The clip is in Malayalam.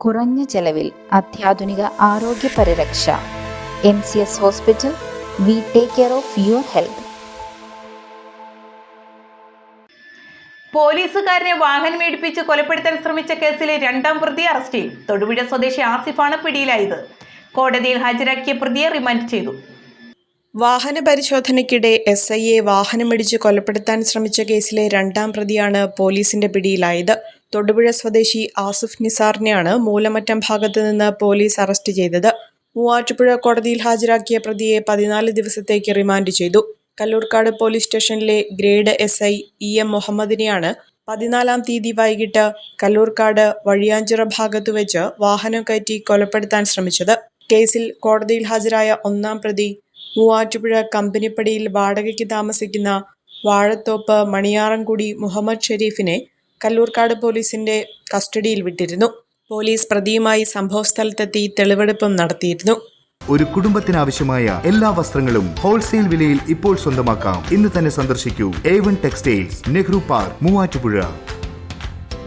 കുറഞ്ഞ ചെലവിൽ അത്യാധുനിക ആരോഗ്യ പരിരക്ഷ. M C S hospital we take care of your health പോലീസുകാരനെ വാഹനം ഇടിപ്പിച്ച് കൊലപ്പെടുത്താൻ ശ്രമിച്ച കേസിലെ രണ്ടാം പ്രതി അറസ്റ്റിൽ തൊടുപുഴ സ്വദേശി ആസിഫാണ് പിടിയിലായത്. കോടതിയിൽ ഹാജരാക്കിയ പ്രതിയെ റിമാൻഡ് ചെയ്തു. വാഹന പരിശോധനയ്ക്കിടെ എസ് ഐയെ വാഹനമിടിച്ച് കൊലപ്പെടുത്താൻ ശ്രമിച്ച കേസിലെ രണ്ടാം പ്രതിയാണ് പോലീസിന്റെ പിടിയിലായത്. തൊടുപുഴ സ്വദേശി ആസിഫ് നിസാറിനെയാണ് മൂലമറ്റം ഭാഗത്ത് നിന്ന് പോലീസ് അറസ്റ്റ് ചെയ്തത്. മൂവാറ്റുപുഴ കോടതിയിൽ ഹാജരാക്കിയ പ്രതിയെ പതിനാല് ദിവസത്തേക്ക് റിമാൻഡ് ചെയ്തു. കല്ലൂർക്കാട് പോലീസ് സ്റ്റേഷനിലെ grade S I E M മുഹമ്മദിനെയാണ് പതിനാലാം തീയതി വൈകിട്ട് കല്ലൂർക്കാട് വഴിയാഞ്ചിറ ഭാഗത്തു വെച്ച് വാഹനം കയറ്റി കൊലപ്പെടുത്താൻ ശ്രമിച്ചത്. കേസിൽ കോടതിയിൽ ഹാജരായ ഒന്നാം പ്രതി മൂവാറ്റുപുഴ കമ്പനിപ്പടിയിൽ വാടകയ്ക്ക് താമസിക്കുന്ന വാഴത്തോപ്പ് മണിയാറൻകുടി മുഹമ്മദ് ഷെരീഫിനെ കല്ലൂർക്കാട് പോലീസിന്റെ കസ്റ്റഡിയിൽ വിട്ടിരുന്നു. പോലീസ് പ്രതിയുമായി സംഭവസ്ഥലത്തെത്തി തെളിവെടുപ്പും നടത്തിയിരുന്നു. ഒരു കുടുംബത്തിനാവശ്യമായ എല്ലാ വസ്ത്രങ്ങളും ഹോൾസെയിൽ വിലയിൽ ഇപ്പോൾ സ്വന്തമാക്കാം. ഇന്ന് തന്നെ സന്ദർശിക്കൂ. A one textiles Nehru park Muvattupuzha.